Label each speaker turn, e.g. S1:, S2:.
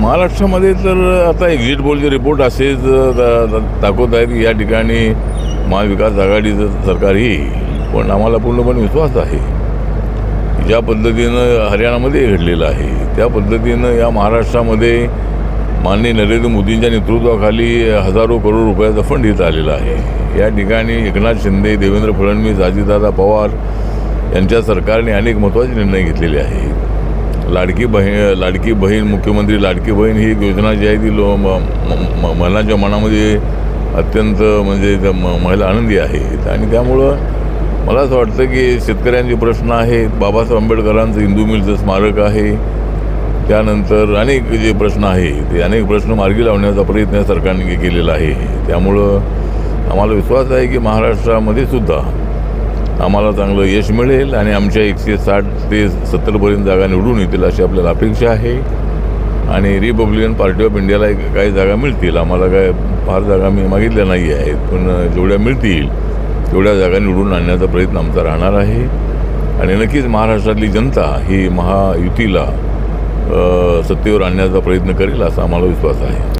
S1: महाराष्ट्रामध्ये तर आता एक्झिट पोलचे रिपोर्ट असेच दाखवत आहेत की या ठिकाणी महाविकास आघाडीचं सरकार येईल. पण आम्हाला पूर्णपणे विश्वास आहे. ज्या पद्धतीनं हरियाणामध्ये घडलेलं आहे त्या पद्धतीनं या महाराष्ट्रामध्ये माननीय नरेंद्र मोदींच्या नेतृत्वाखाली हजारो करोड रुपयाचा फंड इथं आलेला आहे. या ठिकाणी एकनाथ शिंदे देवेंद्र फडणवीस अजितदादा पवार यांच्या सरकारने अनेक महत्त्वाचे निर्णय घेतलेले आहेत. लाडकी बहीण लाडकी बहीण मुख्यमंत्री लाडकी बहीण ही एक योजना जी आहे ती लो म- महिलांच्या मनामध्ये अत्यंत म्हणजे त्या म- महिला आनंदी आहेत आणि त्यामुळं मला असं वाटतं की शेतकऱ्यांचे प्रश्न आहेत. बाबासाहेब आंबेडकरांचं हिंदू मिलचं स्मारक आहे. त्यानंतर अनेक जे प्रश्न आहे ते अनेक प्रश्न मार्गी लावण्याचा प्रयत्न सरकारने केलेला आहे. त्यामुळं आम्हाला विश्वास आहे की महाराष्ट्रामध्ये सुद्धा आम्हाला चांगलं यश मिळेल आणि आमच्या एकशे साठ ते सत्तरपर्यंत जागा निवडून येतील अशी आपल्याला अपेक्षा आहे. आणि रिपब्लिकन पार्टी ऑफ इंडियाला एक काही जागा मिळतील. आम्हाला काय फार जागा मी मागितल्या नाही आहेत पण जेवढ्या मिळतील तेवढ्या जागा निवडून आणण्याचा प्रयत्न आमचा राहणार आहे. आणि नक्कीच महाराष्ट्रातली जनता ही महायुतीला सत्तेवर आणण्याचा प्रयत्न करेल असा आम्हाला विश्वास आहे.